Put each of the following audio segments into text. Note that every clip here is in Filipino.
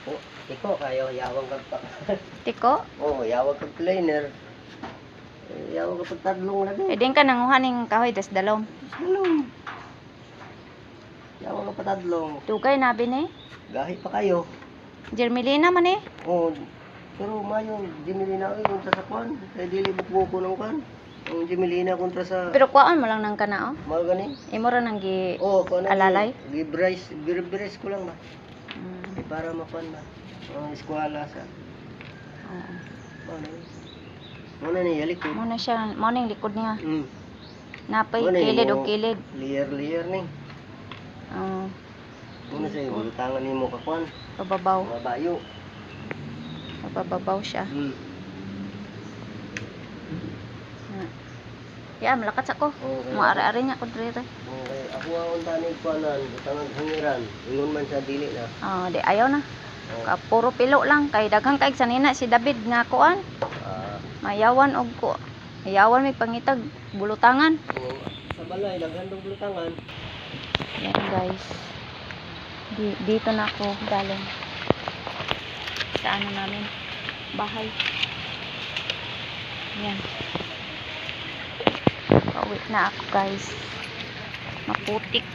Tiko. Tiko kayo, yawang kag pa. Tiko? Oo, yawang kag cleaner. Eh, Yawang kag pagtadlong lagi. Pwede ka nanguha ng kahoy, tas dalom. Halong. Yawang kag patadlong. Tugay na bini. Gahi pa kayo. Jermelina man eh. Oo. Pero mayo, Jimelina ko kontra sa kwan. Kaya dili buko ng kwan. Ang Jimelina kontra sa... Pero kuhaan mo lang ng kanao. Mahal gani? Imo ra nang gi Oo, kung ano. Alalay? Gibrais, gibrais ko lang ba? Mm, Eh, para mapan ba? Ang eskwala sa... oo. Ano yun? Ano na niya, likod? Mo na siya, mo na yung likod niya. Hmm. Napay na yung kilid o kilid. Layer-layer ni. Oo. Muna sa iyo, butangan ni mo kakwan. pababaw. Mga bayo. Pababaw siya. Hmm. Ah. Ya, malakat sa ko. Okay. Mo ari-ari niya kung dito. Okay, ako ang unta ni kwanan, butangan hangiran. Ingon man sa dili na. Ah, di ayaw na. Oh. Ka puro pilo lang kay daghang kay sanina si David nga kuan. Ah, Mayawan og ko. Mayawan may pangitag bulutangan. oh, sa balay, naghandong butangan. Yan guys. Di, dito na ako galing. Sa ano namin? Bahay. Yan. Pauwi na ako guys. Maputik.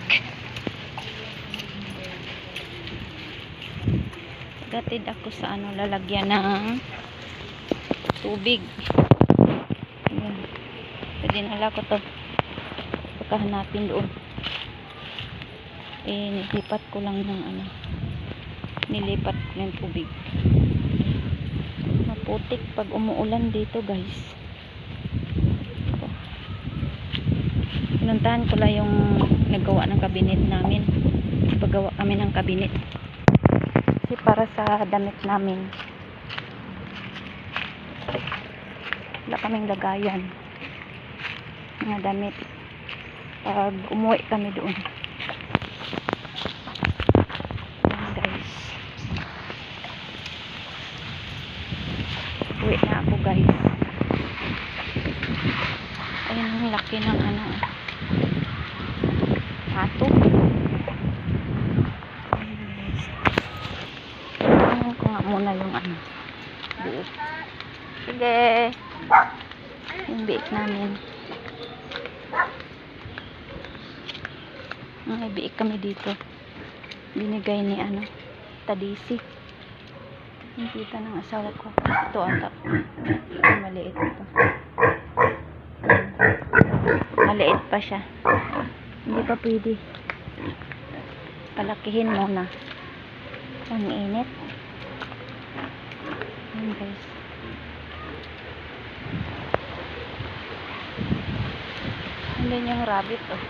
Gatid ako sa ano lalagyan ng tubig. Yan. Pwede nala ko to. Pagkahanapin doon eh nilipat ko lang ng ano nilipat ng tubig maputik pag umuulan dito guys pinuntahan ko lang yung naggawa ng kabinet namin paggawa kami ng kabinet kasi para sa damit namin wala kaming lagayan mga damit pag umuwi kami doon guys. Uwi na ako guys. Ayun ang laki ng ano. Ko nga muna yung ano. Biik. Sige. Yung biik namin. May biik kami dito binigay ni ano tadisi yung kita ng asawa ko ito ata maliit ito maliit pa siya pa pwede palakihin muna ang init yun guys andun yung rabbit oh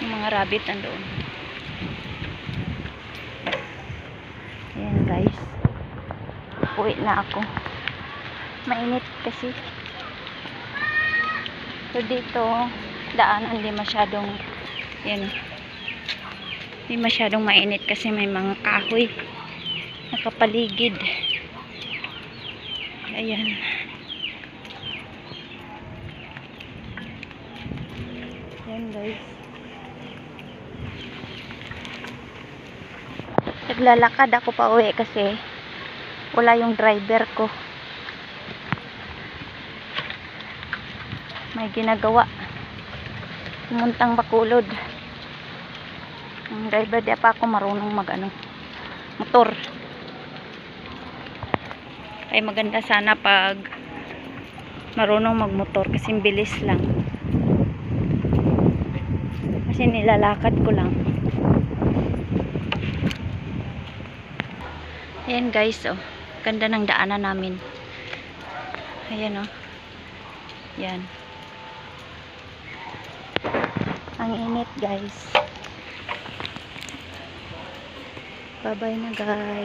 yung mga rabbit andoon Ayan guys. Uwi na ako. Mainit kasi. So dito, daanan hindi masyadong yan. Hindi masyadong mainit kasi may mga kahoy nakapaligid. Ayan. Ayan guys. naglalakad ako pa uwi kasi wala yung driver ko may ginagawa pumuntang bakulod ang driver di pa ako marunong mag ano motor ay maganda sana pag marunong magmotor kasi bilis lang kasi nilalakad ko lang Ayan guys, oh. Ganda ng daanan namin. Ayan, oh. Yan. Ang init, guys. Bye-bye na, guys.